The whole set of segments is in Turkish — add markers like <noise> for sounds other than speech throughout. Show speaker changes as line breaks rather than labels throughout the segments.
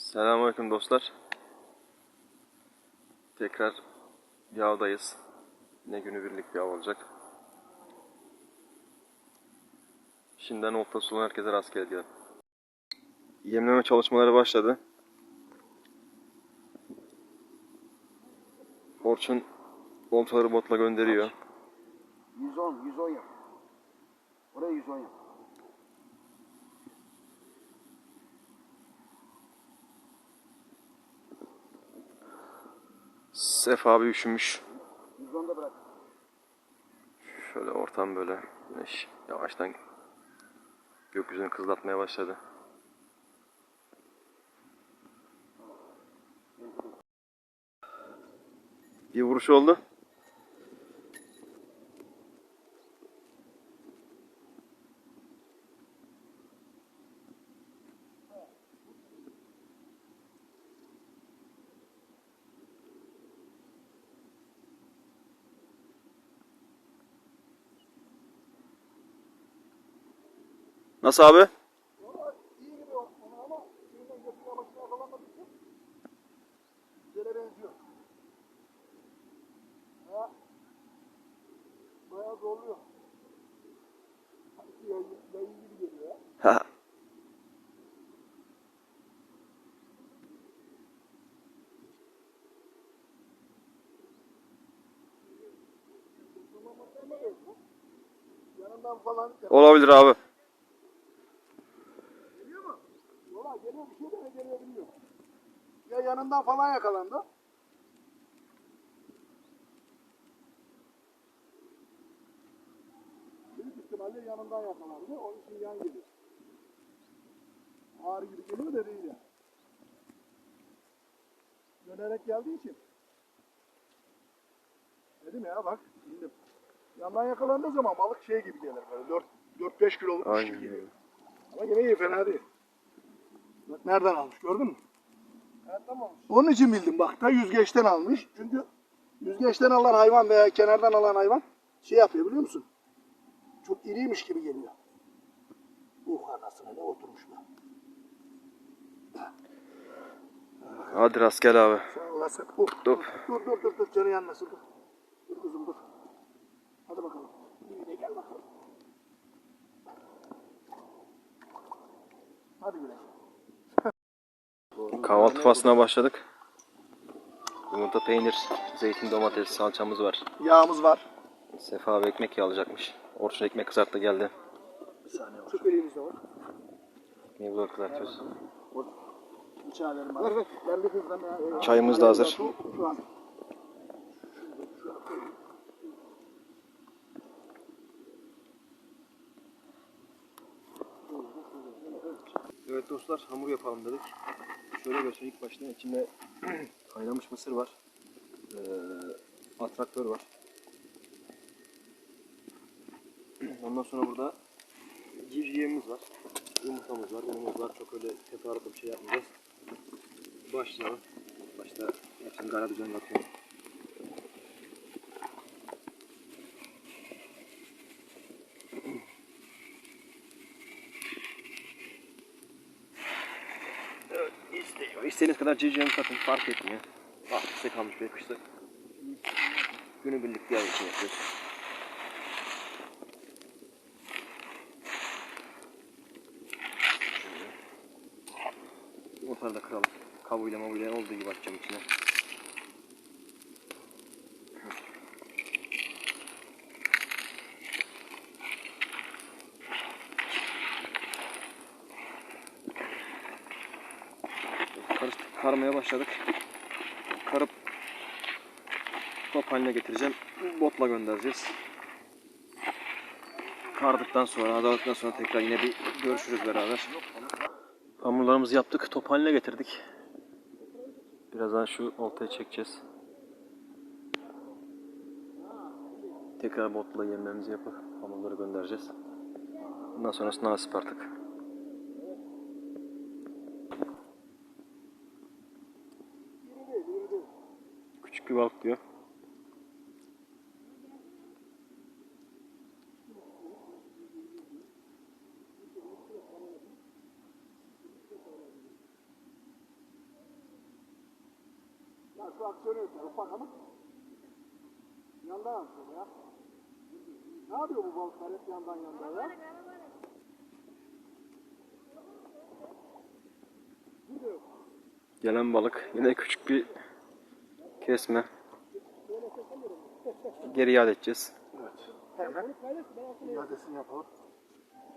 Selamünaleyküm dostlar. Tekrar yağdayız. Ne günübirlik bir av olacak. Şimdiden olta sulan herkese rastgele diyelim. Yemleme çalışmaları başladı. Orçun oltaları botla gönderiyor.
110, 110 yap. Oraya 110 yap.
Sefa abi üşümüş.
110 da bırak.
Şöyle ortam böyle. Güneş yavaştan gökyüzünü kızlatmaya başladı. Bir vuruş oldu. Nasıl abi?
Valla iyi gidiyor ona ama şuradan götüne başına yakalanmadığı için güzele benziyor. Ha? Bayağı zorluyor. Yayın, gibi geliyor ya.
Ha. Olabilir abi.
geliyor mu? Valla geliyor bir şey de ne geliyor bilmiyorum. Ya yanından falan yakalandı. Büyük ihtimalle yanından yakalandı. Onun için yan geliyor. Ağır gibi geliyor da değil ya. Dönerek geldiği için. Dedim ya bak indim. Yandan yakalandığı zaman balık şey gibi gelir böyle 4-5 kilolukmuş
Aynen
gibi
öyle.
Ama yine iyi fena değil. Bak nereden almış gördün mü? Onun için bildim bak da yüzgeçten almış. Çünkü yüzgeçten alan hayvan veya kenardan alan hayvan şey yapıyor biliyor musun? Çok iriymiş gibi geliyor. Uh anasını ne oturmuş be.
Hadi rastgele abi.
Olasın. Uh,
Dur.
dur dur dur dur canı yanmasın dur. Dur kızım dur. Hadi bakalım. İyi de gel bakalım. Hadi güle.
Kahvaltı faslına başladık. Yumurta, peynir, zeytin, domates, salçamız var.
Yağımız var.
Sefa abi ekmek yağlayacakmış. Orçun ekmek kızarttı geldi.
Bir saniye var. Çok elimizde var.
Ekmeği burada kızartıyoruz.
Ver ver. Bir.
Çayımız da hazır.
Şu an.
Dostlar hamur yapalım dedik. Şöyle görsün ilk başta içinde <clears throat> kaynamış mısır var. Ee, atraktör var. <clears throat> Ondan sonra burada civcivimiz var. Yumurtamız var, unumuz var. Çok öyle teferruatlı bir şey yapmayacağız. Başlayalım. Başta hepsini gara düzen atıyorum. İstediğiniz kadar civcivimi katın fark etmiyor. Ah işte kalmış bir kışta. Günü birlik bir ay için yapıyoruz. Yumurtaları da kıralım. Kabuğuyla mabuyla olduğu gibi atacağım içine. Karmaya başladık. Karıp top haline getireceğim. Botla göndereceğiz. Kardıktan sonra, adalıktan sonra tekrar yine bir görüşürüz beraber. Hamurlarımızı yaptık, top haline getirdik. Birazdan şu oltayı çekeceğiz. Tekrar botla yemlerimizi yapıp hamurları göndereceğiz. Bundan sonrası nasip artık. Bir balık diyor.
Ha, şu aksiyonu yok. Ufak ama. Yandan atıyor ya. Ne yapıyor bu balıklar hep yandan yandan ya?
Gelen balık yine küçük bir kesme. Geri iade edeceğiz.
İadesini yapalım.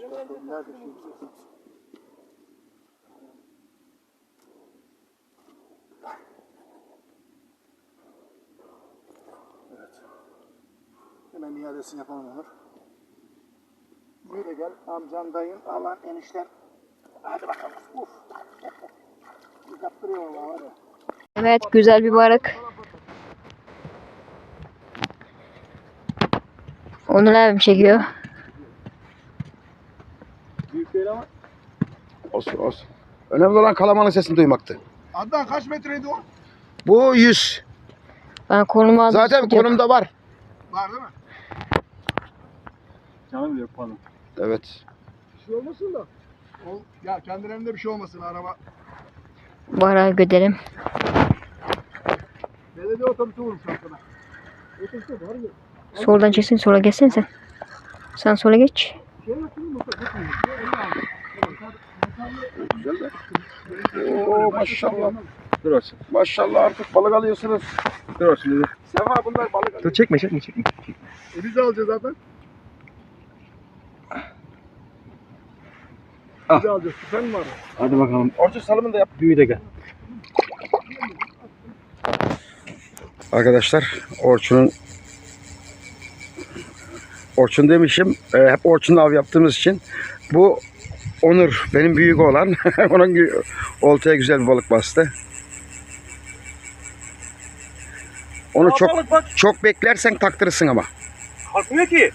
Çıkartalım. Nerede şimdi? Evet. Hemen iadesini yapalım Onur. Yürü gel amcan dayın alan enişler. Hadi bakalım. Uf. Yaptırıyor valla var ya.
Evet güzel bir balık. Onur abim çekiyor.
Büyük değil ama.
Olsun olsun. Önemli olan kalamanın sesini duymaktı.
Adnan kaç metreydi o?
Bu 100.
Ben konumu aldım.
Zaten konumda var.
Var değil mi?
Canım yok pardon.
Evet.
Bir şey olmasın da. O, ya kendilerinde bir şey olmasın araba.
Bara gidelim.
Belediye otobüsü vurmuş arkada. Otobüsü var mı?
Soldan çeksin sola geçsin sen. Sen sola geç.
Güzel de. Oo maşallah.
Dur olsun.
Maşallah artık balık alıyorsunuz.
Dur olsun dedi.
Sefa bunlar balık alıyor.
Dur çekme çekme çekme.
E biz de alacağız zaten. Biz de alacağız. Sen mi var?
Hadi bakalım.
Orta salımını da yap.
Büyüğü de gel.
Arkadaşlar Orçun'un Orçun demişim. e, hep Orçun'la av yaptığımız için bu Onur benim büyük olan <laughs> onun oltaya güzel bir balık bastı. Onu çok çok beklersen taktırırsın ama.
Kalkmıyor ki.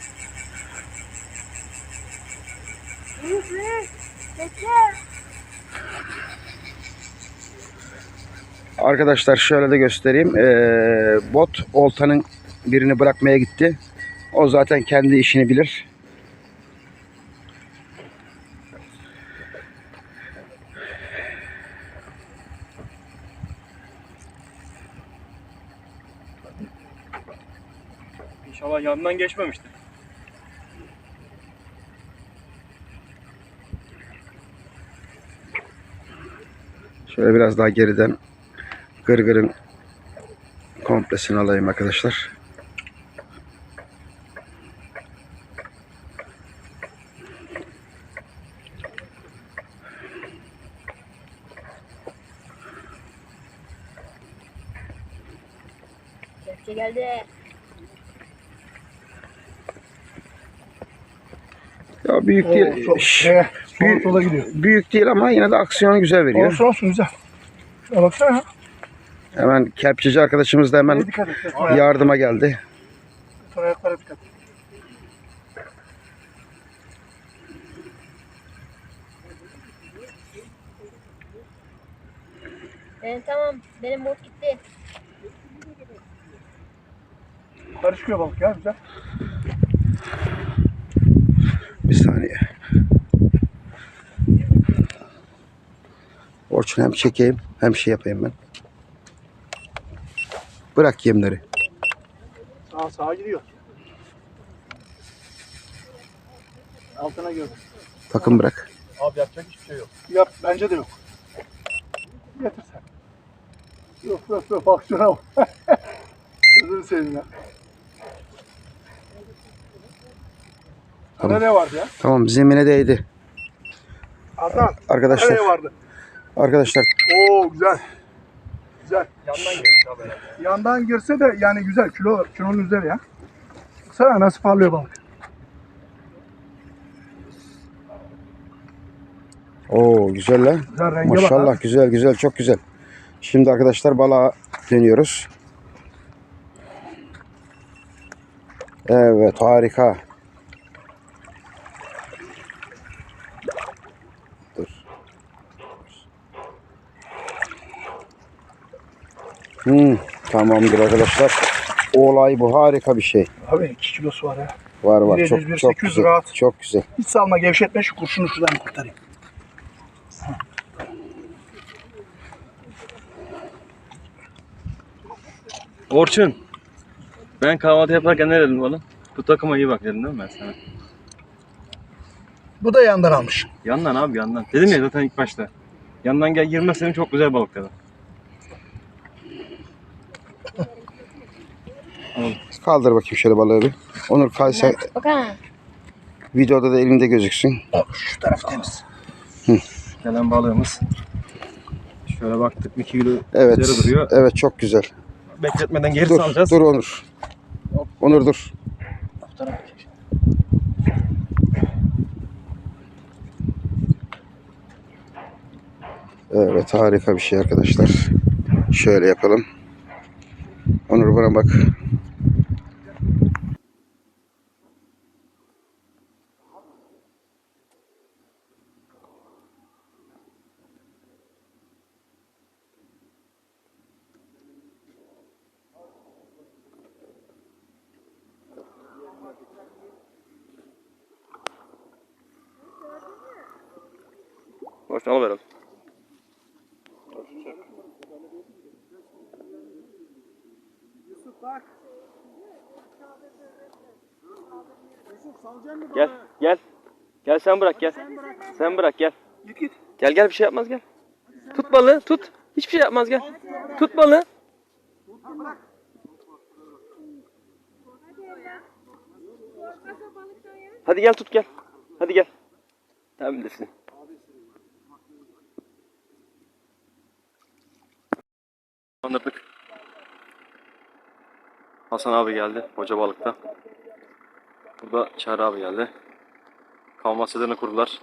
Arkadaşlar şöyle de göstereyim. Ee, bot oltanın birini bırakmaya gitti. O zaten kendi işini bilir.
İnşallah yanından geçmemiştir.
Şöyle biraz daha geriden gırgırın komplesini alayım arkadaşlar.
Geldi.
Ya büyük değil.
Çok,
Şş,
şeye, sola
büyük-
sola gidiyor.
büyük değil ama yine de aksiyonu güzel veriyor.
Olsun olsun güzel. Ya baksana.
Hemen kepçeci arkadaşımız da hemen
Dikkat et. Ayak-
yardıma geldi.
ayaklara dikkat.
Ben tamam. Benim bot gitti.
Karışıyor balık ya güzel.
Bir saniye. Orçun hem çekeyim hem şey yapayım ben. Bırak yemleri.
Sağa sağa gidiyor. Altına gir.
Takım bırak.
Abi yapacak hiçbir şey yok.
Yap bence de yok. Getir sen. Yok yok yok bak şuna bak. Gözünü seveyim ya.
Tamam.
Nereye vardı ya?
Tamam zemine değdi.
Adnan.
Arkadaşlar
Nereye vardı?
arkadaşlar
Oo güzel. Güzel.
Yandan gelmiş abi herhalde.
Yandan girse de yani güzel kilo kilonun üzeri ya. Sana nasıl parlıyor balık.
Oo güzel lan.
Güzel renge bak.
Maşallah güzel güzel çok güzel. Şimdi arkadaşlar balığa dönüyoruz. Evet harika. Hmm, tamamdır arkadaşlar. Olay bu harika bir şey.
Abi 2 kilosu var ya.
Var var çok çok
800
güzel.
rahat.
Çok güzel.
Hiç salma gevşetme şu kurşunu şuradan kurtarayım.
Orçun. Ben kahvaltı yaparken ne dedim oğlum? Bu takıma iyi bak dedim değil mi ben sana?
Bu da yandan almış.
Yandan abi yandan. Dedim ya zaten ilk başta. Yandan gel girmezsen çok güzel balık dedim.
Kaldır bakayım şöyle balığı bir. Onur kalsa
Bakalım.
videoda da elinde gözüksün.
Şu taraf temiz.
Gelen balığımız. Şöyle baktık 2 kilo
Evet.
üzeri duruyor.
Evet çok güzel.
Bekletmeden geri
Dur,
salacağız.
dur Onur. Onur dur. Evet harika bir şey arkadaşlar. Şöyle yapalım. Onur bana bak.
Boşuna alıverelim. Gel, gel. Gel sen bırak gel. Sen bırak gel.
Git.
Gel gel bir şey yapmaz gel. Tut balığı tut. Hiçbir şey yapmaz gel. Tut balığı. Hadi gel tut gel. Hadi gel. Sen bilirsin. Anladık. Hasan abi geldi. Hoca balıkta. Burada Çağrı abi geldi. Kavma sedene kurdular.